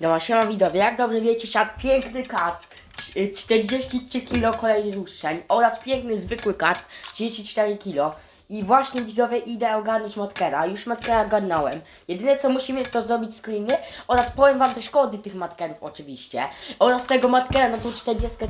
No, siema widzowie, jak dobrze wiecie, siadł piękny kat, c- 43 kg kolejny ruszczeń oraz piękny zwykły kat, 34 kg. I właśnie widzowie idę ogarnąć matkera, już matkera ogarnąłem. Jedyne co musimy to zrobić screeny oraz powiem wam też kody tych matkerów oczywiście. Oraz tego matkera na tą 43.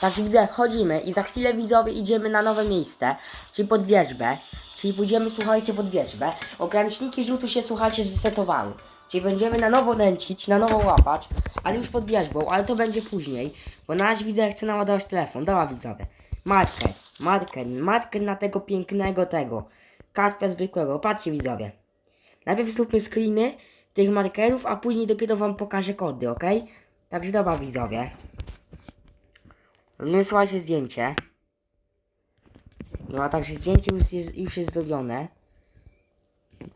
Także widzę, wchodzimy i za chwilę widzowie idziemy na nowe miejsce, czyli pod wierzbę. Czyli pójdziemy, słuchajcie, pod wierzbę. Ograniczniki rzutu się, słuchajcie, zesetowały. Czyli będziemy na nowo nęcić, na nowo łapać, ale już pod wierzbą, ale to będzie później. Bo na razie widzę, chcę naładować telefon. Dobra widzowie. Marker, marker, marker na tego pięknego tego. Karpia zwykłego. Patrzcie widzowie. Najpierw zróbmy screeny tych markerów, a później dopiero wam pokażę kody, ok? Także dobra widzowie. Robimy słuchajcie zdjęcie. No a także zdjęcie już jest, już jest zrobione.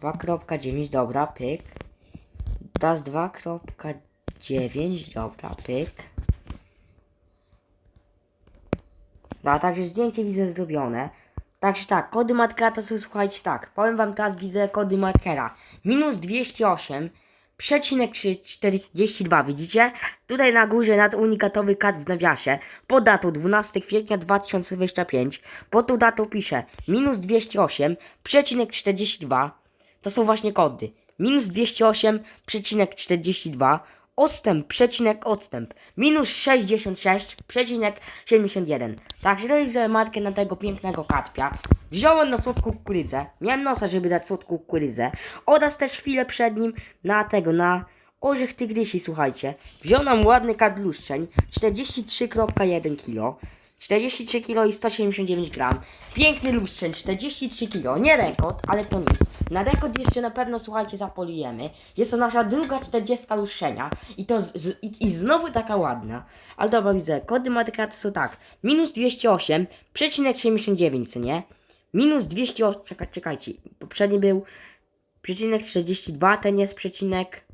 2.9, dobra, pyk. Das 2.9, dobra, pyk. No, a także zdjęcie widzę zrobione. Także tak, kody markera to są, słuchajcie, tak. Powiem wam teraz, widzę kody markera. Minus 208, przecinek 42, widzicie? Tutaj na górze nad unikatowy kat w nawiasie. Pod datą 12 kwietnia 2025. Pod tą datą piszę minus 208, przecinek 42. To są właśnie kody. Minus 208, przecinek 42. Odstęp, przecinek, odstęp. Minus 66, przecinek 71. Także to jest markę na tego pięknego katpia. Wziąłem na słodką kukurydzę. Miałem nosa, żeby dać słodką kukurydzę. Oraz też chwilę przed nim na tego, na orzech tygrysi, słuchajcie. Wziął nam ładny kadluszczeń. 43,1 kg. 43 kg i 179 gram. Piękny lustrzeń, 43 kg. Nie rekord, ale to nic. Na rekord jeszcze na pewno, słuchajcie, zapoliujemy. Jest to nasza druga 40 lustrzenia. I to z, z, i, i znowu taka ładna. Ale dobra, widzę. Kody matematy są tak. Minus 208, przecinek 79, co nie? Minus 208, czekaj, czekajcie. Poprzedni był przecinek 42, ten jest przecinek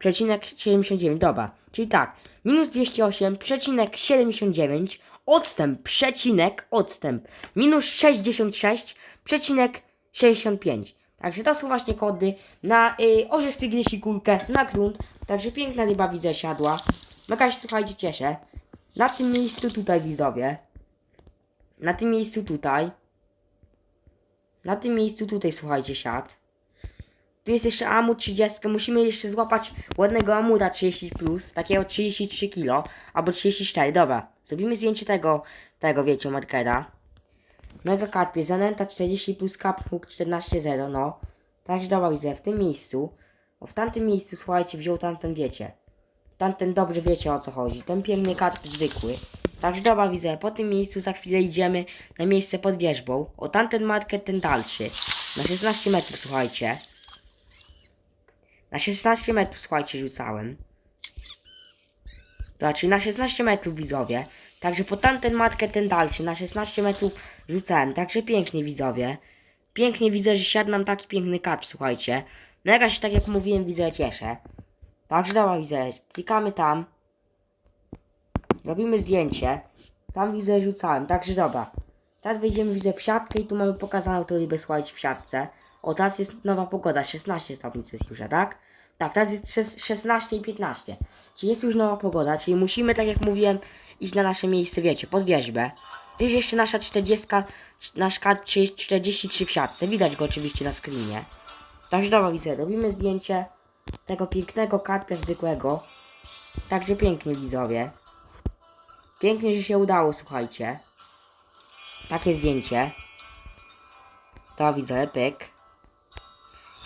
przecinek 79, dobra. Czyli tak, minus 208, przecinek 79, odstęp, przecinek, odstęp, minus 66, przecinek 65. Także to są właśnie kody na y, orzech tygrysi kulkę, na grunt. Także piękna ryba widzę siadła. Mega się słuchajcie cieszę. Na tym miejscu tutaj widzowie. Na tym miejscu tutaj. Na tym miejscu tutaj słuchajcie siadł. Tu jest jeszcze amur 30. Musimy jeszcze złapać ładnego amura 30 plus, takiego 33 kg albo 34. Dobra, zrobimy zdjęcie tego, tego wiecie, markera. Mega karpie, zanęta 40 plus kaphook 14.0, no. Także dobra, widzę, w tym miejscu, bo w tamtym miejscu, słuchajcie, wziął tamten, wiecie. Tamten dobrze wiecie o co chodzi. Ten piękny karp zwykły. Także dobra, widzę, po tym miejscu za chwilę idziemy na miejsce pod wierzbą. O tamten marker, ten dalszy. Na 16 metrów, słuchajcie. Na 16 metrów, słuchajcie, rzucałem. Dobra, na 16 metrów widzowie. Także po tamten matkę, ten dalszy, na 16 metrów rzucałem. Także pięknie widzowie. Pięknie widzę, że siadł nam taki piękny karp, słuchajcie. Mega się, tak jak mówiłem, widzę, cieszę. Także dobra, widzę, klikamy tam. Robimy zdjęcie. Tam widzę, rzucałem, także dobra. Teraz wejdziemy, widzę, w siatkę i tu mamy pokazaną tą rybę, słuchajcie, w siatce. O, teraz jest nowa pogoda, 16 stopni Celsjusza, tak? Tak, teraz jest szes- 16 i 15. Czyli jest już nowa pogoda, czyli musimy, tak jak mówiłem, iść na nasze miejsce, wiecie, pod wierzbę. To jest jeszcze nasza 40, nasz kat 43 w siatce. Widać go oczywiście na screenie. Także dobra, widzę, robimy zdjęcie tego pięknego karpia zwykłego. Także pięknie, widzowie. Pięknie, że się udało, słuchajcie. Takie zdjęcie. To widzę, pyk.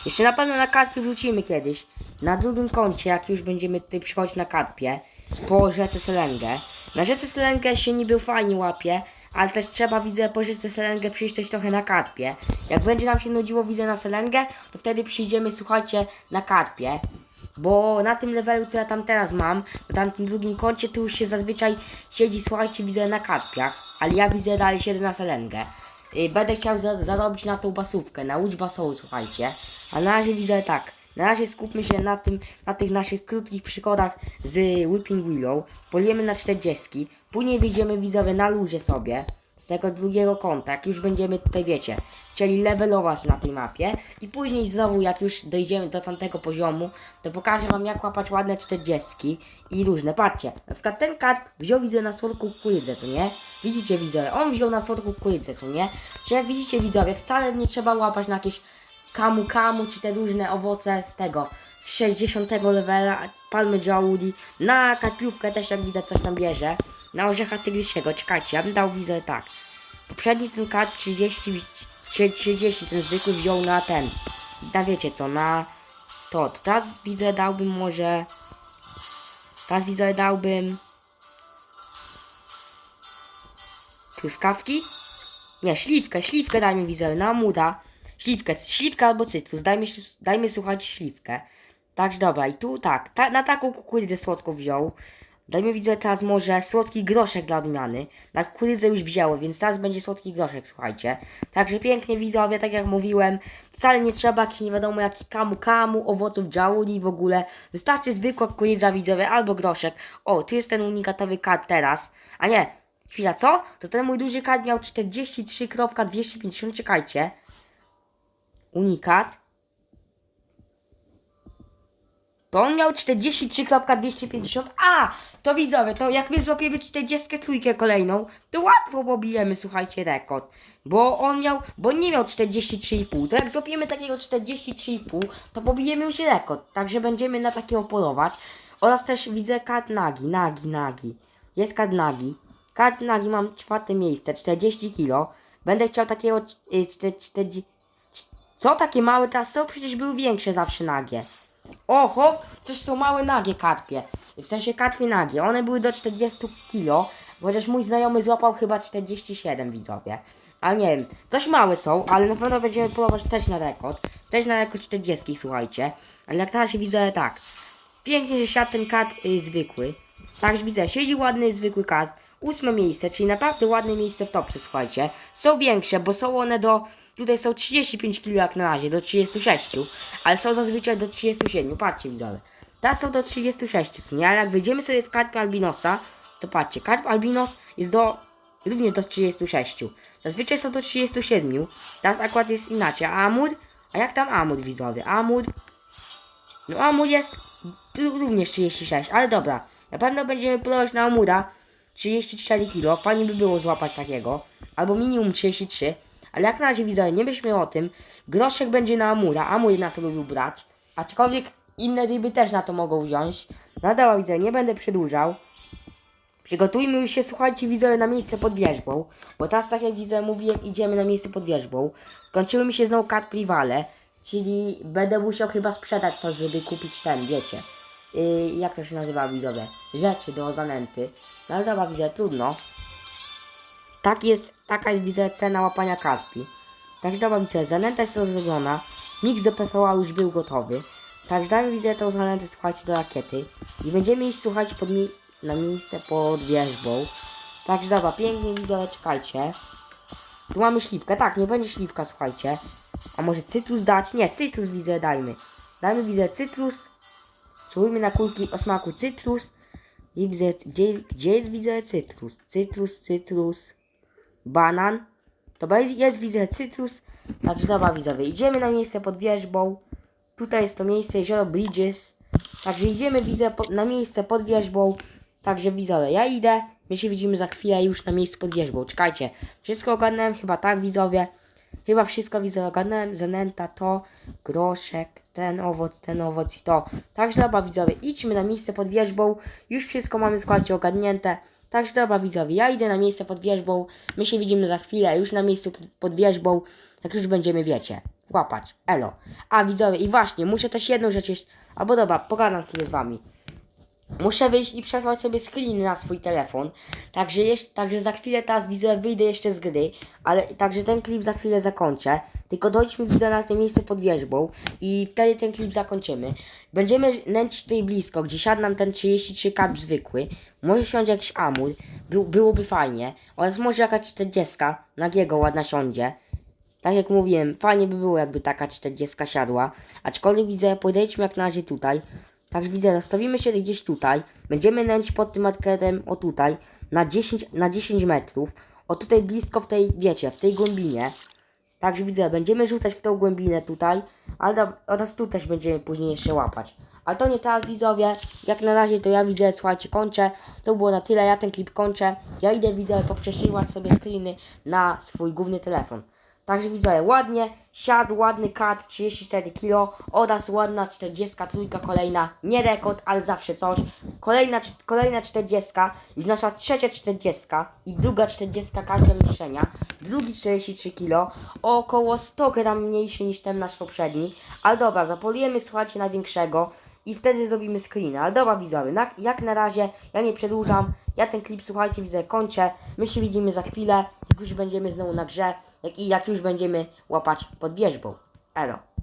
Jeszcze na pewno na karpie wrócimy kiedyś. Na drugim koncie, jak już będziemy tutaj przychodzić na karpie, po rzece Selengę. Na rzece Selengę się niby fajnie łapie, ale też trzeba, widzę, po rzece Selengę przyjść też trochę na karpie. Jak będzie nam się nudziło, widzę, na Selengę, to wtedy przyjdziemy, słuchajcie, na karpie. Bo na tym levelu, co ja tam teraz mam, na tamtym drugim koncie, to już się zazwyczaj siedzi, słuchajcie, widzę na karpiach. Ale ja widzę dalej siedzę na Selengę. Y, Będę chciał za zarobić na tą basówkę, na łódź basołu, słuchajcie. A na razie widzę tak. Na razie skupmy się na tym, na tych naszych krótkich przygodach z Whipping Willow. Poliemy na 40. Później wyjdziemy widzowie na luzie sobie. Z tego drugiego konta, jak już będziemy tutaj, wiecie, chcieli levelować na tej mapie i później znowu, jak już dojdziemy do tamtego poziomu, to pokażę wam, jak łapać ładne 40 i różne. Patrzcie, na przykład ten kat wziął, widzę, na słodką kukurydzę, co nie? Widzicie, widzowie, on wziął na słodką kukurydzę, co nie? Czy jak widzicie, widzowie, wcale nie trzeba łapać na jakieś kamu kamu, czy te różne owoce z tego, z 60 levela, palmy Jaudi, na karpiówkę też jak widzę coś tam bierze, na orzecha tygrysiego, czekajcie, ja bym dał widzę tak. Poprzedni ten kat 30, 30 ten zwykły wziął na ten, na wiecie co, na to, to teraz widzę dałbym może, teraz widzę dałbym truskawki? Nie, śliwkę, śliwkę dajmy widzę, na muda. Śliwkę, śliwkę albo cytrus, dajmy, dajmy słuchać śliwkę. Tak, dobra, i tu tak, ta, na taką kukurydzę słodką wziął. Dajmy widzę teraz może słodki groszek dla odmiany. Na kukurydzę już wzięło, więc teraz będzie słodki groszek, słuchajcie. Także pięknie widzowie, tak jak mówiłem, wcale nie trzeba jakichś nie wiadomo jakich kamu kamu, owoców dżauli w ogóle. Wystarczy zwykła kukurydza widzowie albo groszek. O, tu jest ten unikatowy kat teraz. A nie, chwila, co? To ten mój duży kat miał 43.250, czekajcie. Unikat. To on miał 43.250. A! To widzowie, to jak my złapiemy 43 kolejną, to łatwo pobijemy, słuchajcie, rekord. Bo on miał, bo nie miał 43,5. To jak złapiemy takiego 43,5, to pobijemy już rekord. Także będziemy na takiego polować. Oraz też widzę kat nagi, nagi, nagi. Jest kat nagi. Kat nagi mam czwarte miejsce, 40 kilo. Będę chciał takiego y, 40, co takie małe teraz są? Przecież były większe zawsze nagie. Oho, coś są małe nagie karpie. W sensie karpie nagie. One były do 40 kilo, chociaż mój znajomy złapał chyba 47 widzowie. Ale nie wiem, dość małe są, ale na pewno będziemy próbować też na rekord. Też na rekord 40, słuchajcie. Ale jak na razie widzę tak. Pięknie, że siadł ten karp y, zwykły. Także widzę, siedzi ładny zwykły karp. Ósme miejsce, czyli naprawdę ładne miejsce w topce, słuchajcie. Są większe, bo są one do... Tutaj są 35 kg jak na razie, do 36. Ale są zazwyczaj do 37, patrzcie widzowie. Teraz są do 36, co nie? Ale jak wejdziemy sobie w karpie albinosa, to patrzcie, karp albinos jest do... Również do 36. Zazwyczaj są do 37. Teraz akurat jest inaczej. A amur? A jak tam amur, widzowie? Amur... No Amur jest również 36, ale dobra. Na pewno będziemy polować na Amura 34 kg. Fajnie by było złapać takiego. Albo minimum 33. Ale jak na razie widzę, nie myślmy o tym. Groszek będzie na Amura. Amur na to lubił brać. Aczkolwiek inne ryby też na to mogą wziąć. Nadal widzę, nie będę przedłużał. Przygotujmy już się, słuchajcie, widzowie, na miejsce pod wierzbą. Bo teraz, tak jak widzę, mówiłem, idziemy na miejsce pod wierzbą. Skończyły mi się znowu kat privale. Czyli będę musiał chyba sprzedać coś, żeby kupić ten, wiecie. Yy, jak to się nazywa, widzowie? Rzeczy do zanęty. No ale dobra, widzę, trudno. Tak jest, taka jest, widzę, cena łapania karpi. Także dobra, widzę, zanęta jest zrobiona. Mix do PVA już był gotowy. Także dajmy, widzę, tą zanętę, słuchajcie, do rakiety. I będziemy iść, słuchajcie, pod mi na miejsce pod wierzbą. Także dobra, pięknie, widzę, czekajcie. Tu mamy śliwkę, tak, nie będzie śliwka, słuchajcie. A może cytrus dać? Nie, cytrus widzę dajmy. Dajmy widzę cytrus. Spróbujmy na kulki o smaku cytrus. I widzę, gdzie, gdzie jest widzę cytrus? Cytrus, cytrus. Banan. Dobra, jest, jest widzę cytrus. Także dobra widzowie, idziemy na miejsce pod wierzbą. Tutaj jest to miejsce jezioro Bridges. Także idziemy widzę po, na miejsce pod wierzbą. Także widzowie, ja idę. My się widzimy za chwilę już na miejscu pod wierzbą. Czekajcie, wszystko ogarnąłem chyba tak widzowie. Chyba wszystko widzę ogarnąłem, zanęta to, groszek, ten owoc, ten owoc i to. Także dobra widzowie, idźmy na miejsce pod wierzbą. Już wszystko mamy, słuchajcie, ogarnięte. Także dobra widzowie, ja idę na miejsce pod wierzbą. My się widzimy za chwilę, już na miejscu pod wierzbą. Jak już będziemy, wiecie, łapać. Elo. A widzowie, i właśnie, muszę też jedną rzecz jeszcze... Albo dobra, pogadam chwilę z wami. Muszę wyjść i przesłać sobie screen na swój telefon. Także, jeszcze, także za chwilę teraz widzę, wyjdę jeszcze z gry. Ale także ten klip za chwilę zakończę. Tylko dojdźmy widzę na to miejsce pod wierzbą. I wtedy ten klip zakończymy. Będziemy nęcić tutaj blisko, gdzie siadł nam ten 33 kadr zwykły. Może siądzie jakiś amur. Był, byłoby fajnie. Oraz może jakaś 40 nagiego ładna siądzie. Tak jak mówiłem, fajnie by było jakby taka 40 siadła. Aczkolwiek widzę, podejdźmy jak na razie tutaj. Także widzę, zastawimy się gdzieś tutaj. Będziemy nęć pod tym markerem o tutaj na 10, na 10 metrów. O tutaj blisko w tej, wiecie, w tej głębinie. Także widzę, będziemy rzucać w tą głębinę tutaj, ale oraz tu też będziemy później jeszcze łapać. Ale to nie teraz widzowie, jak na razie to ja widzę, słuchajcie, kończę. To było na tyle, ja ten klip kończę. Ja idę widzowie poprzeszywać sobie screeny na swój główny telefon. Także widzowie, ładnie siadł, ładny kat, 34 kg oraz ładna 43 kolejna, nie rekord, ale zawsze coś. Kolejna, kolejna 40, już nasza trzecia 40 i druga 40 każda mieszczenia. Drugi 43 kg, około 100 gram mniejszy niż ten nasz poprzedni. Ale dobra, zapoliemy słuchajcie największego i wtedy zrobimy screen. Ale dobra widzowie, na, jak na razie ja nie przedłużam. Ja ten klip słuchajcie widzę kończę. My się widzimy za chwilę, jak już będziemy znowu na grze jak, i jak już będziemy łapać pod wierzbą. Elo.